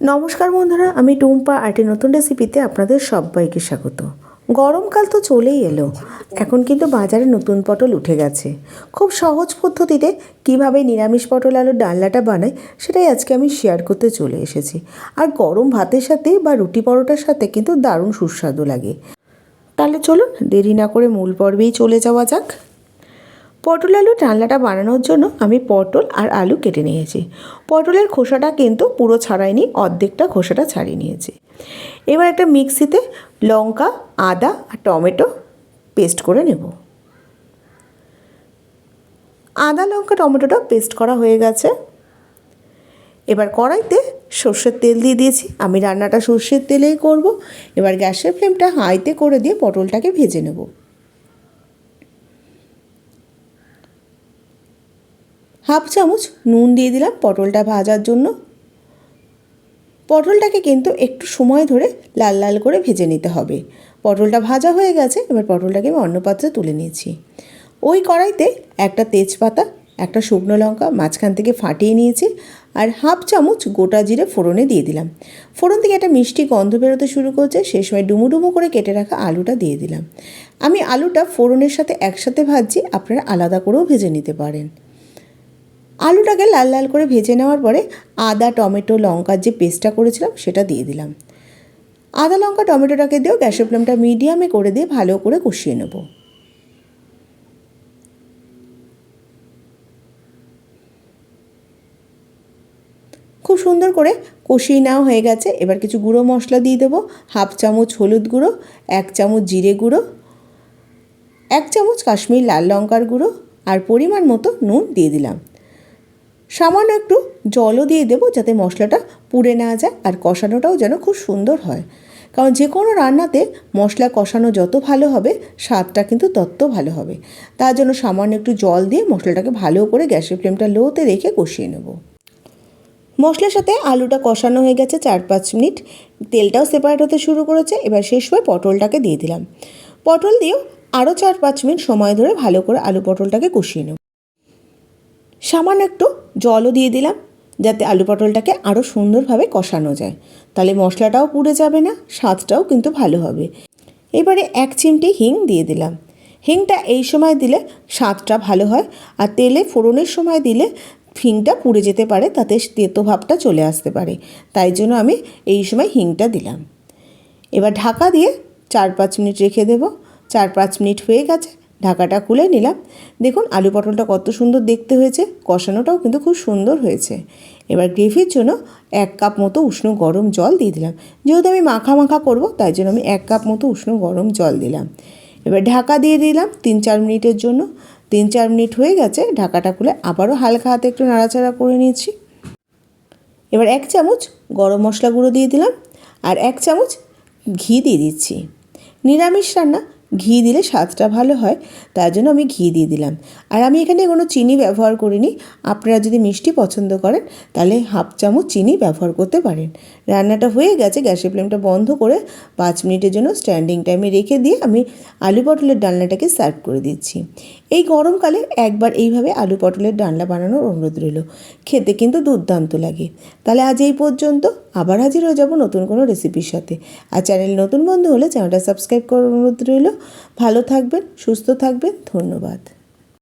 নমস্কার বন্ধুরা, আমি টুম্পা আর্টি নতুন রেসিপিতে আপনাদের সবাইকে স্বাগত। গরমকাল তো চলেই এলো, এখন কিন্তু বাজারে নতুন পটল উঠে গেছে। খুব সহজ পদ্ধতিতে কীভাবে নিরামিষ পটল আলুর ডালনাটা বানাই, সেটাই আজকে আমি শেয়ার করতে চলে এসেছি। আর গরম ভাতের সাথে বা রুটি পরোটার সাথে কিন্তু দারুণ সুস্বাদু লাগে। তাহলে চলুন, দেরি না করে মূল পর্বেই চলে যাওয়া যাক। পটল আলু ডালনাটা বানানোর জন্য আমি পটল আর আলু কেটে নিয়েছি। পটলের খোসাটা কিন্তু পুরো ছাড়াইনি, অর্ধেকটা খোসাটা ছাড়িয়ে নিয়েছি। এবার একটা মিক্সিতে লঙ্কা, আদা আর টমেটো পেস্ট করে নেব। আদা, লঙ্কা, টমেটোটা পেস্ট করা হয়ে গেছে। এবার কড়াইতে সর্ষের তেল দিয়ে দিয়েছি। আমি রান্নাটা সর্ষের তেলেই করব। এবার গ্যাসের ফ্লেমটা হাইতে করে দিয়ে পটলটাকে ভেজে নেব। হাফ চামচ নুন দিয়ে দিলাম পটলটা ভাজার জন্য। পটলটাকে কিন্তু একটু সময় ধরে লাল লাল করে ভেজে নিতে হবে। পটলটা ভাজা হয়ে গেছে, এবার পটলটাকে আমি অন্য পাত্রে তুলে নিয়েছি। ওই কড়াইতে একটা তেজপাতা, একটা শুকনো লঙ্কা মাঝখান থেকে ফাটিয়ে নিয়েছি আর হাফ চামচ গোটা জিরে ফোড়নে দিয়ে দিলাম। ফোড়ন থেকে একটা মিষ্টি গন্ধ বেরোতে শুরু করছে সেই সময় ডুমো ডুমো করে কেটে রাখা আলুটা দিয়ে দিলাম। আমি আলুটা ফোড়নের সাথে একসাথে ভাজছি, আপনারা আলাদা করেও ভেজে নিতে পারেন। আলুটাকে লাল লাল করে ভেজে নেওয়ার পরে আদা, টমেটো, লঙ্কার যে পেস্টটা করেছিলাম সেটা দিয়ে দিলাম। আদা, লঙ্কা, টমেটোটাকে দিয়েও গ্যাসের ফ্লেমটা মিডিয়ামে করে দিয়ে ভালো করে কষিয়ে নেব। খুব সুন্দর করে কষিয়ে নেওয়া হয়ে গেছে। এবার কিছু গুঁড়ো মশলা দিয়ে দেবো। হাফ চামচ হলুদ গুঁড়ো, এক চামচ জিরে গুঁড়ো, এক চামচ কাশ্মীর লাল লঙ্কার গুঁড়ো আর পরিমাণ মতো নুন দিয়ে দিলাম। সামান্য একটু জলও দিয়ে দেবো যাতে মশলাটা পুড়ে না যায় আর কষানোটাও যেন খুব সুন্দর হয়। কারণ যে কোনো রান্নাতে মশলা কষানো যত ভালো হবে, স্বাদটা কিন্তু তত ভালো হবে। তার জন্য সামান্য একটু জল দিয়ে মশলাটাকে ভালো করে গ্যাসের ফ্লেমটা লোতে রেখে কষিয়ে নেব। মশলার সাথে আলুটা কষানো হয়ে গেছে চার পাঁচ মিনিট। তেলটাও সেপারেট হতে শুরু করেছে। এবার শেষ হয়ে পটলটাকে দিয়ে দিলাম। পটল দিয়েও আরও চার পাঁচ মিনিট সময় ধরে ভালো করে আলু পটলটাকে কষিয়ে নেব। সামান্য একটু জলও দিয়ে দিলাম যাতে আলু পটলটাকে আরও সুন্দরভাবে কষানো যায়। তাহলে মশলাটাও পুড়ে যাবে না, স্বাদটাও কিন্তু ভালো হবে। এবারে এক চিমটি হিং দিয়ে দিলাম। হিংটা এই সময় দিলে স্বাদটা ভালো হয় আর তেলে ফোড়নের সময় দিলে হিংটা পুড়ে যেতে পারে, তাতে তেতো ভাবটা চলে আসতে পারে। তাই জন্য আমি এই সময় হিংটা দিলাম। এবার ঢাকা দিয়ে চার পাঁচ মিনিট রেখে দেবো। চার পাঁচ মিনিট হয়ে গেছে। ঢাকাটা খুলে নিলাম। দেখুন, আলু পটলটা কত সুন্দর দেখতে হয়েছে, কষানোটাও কিন্তু খুব সুন্দর হয়েছে। এবার গ্রেভির জন্য এক কাপ মতো উষ্ণ গরম জল দিয়ে দিলাম। যেহেতু আমি মাখা মাখা করব, তাই জন্য আমি এক কাপ মতো উষ্ণ গরম জল দিলাম। এবার ঢাকা দিয়ে দিলাম তিন চার মিনিটের জন্য। তিন চার মিনিট হয়ে গেছে, ঢাকাটা খুলে আবারও হালকা হাতে একটু নাড়াচাড়া করে নিয়েছি। এবার এক চামচ গরম মশলা গুঁড়ো দিয়ে দিলাম আর এক চামচ ঘি দিয়ে দিচ্ছি। নিরামিষ রান্না ঘি দিলে স্বাদটা ভালো হয়, তার জন্য আমি ঘি দিয়ে দিলাম। আর আমি এখানে কোনো চিনি ব্যবহার করিনি, আপনারা যদি মিষ্টি পছন্দ করেন, তাহলে হাফ চামচ চিনি ব্যবহার করতে পারেন। রান্নাটা হয়ে গেছে, গ্যাসের ফ্লেমটা বন্ধ করে পাঁচ মিনিটের জন্য স্ট্যান্ডিং টাইমে রেখে দিয়ে আমি আলু পটলের ডালনাটাকে সার্ভ করে দিচ্ছি। এই গরমকালে একবার এইভাবে আলু পটলের ডালনা বানানোর অনুরোধ রইল। খেতে কিন্তু দুর্দান্ত লাগে। তাহলে আজ এই পর্যন্ত। আবার হাজির হয়ে যাব নতুন কোনো রেসিপির সাথে। আর চ্যানেল নতুন বন্ধু হলে চ্যানেলটা সাবস্ক্রাইব করার অনুরোধ রইল। ভালো থাকবেন, সুস্থ থাকবেন, ধন্যবাদ।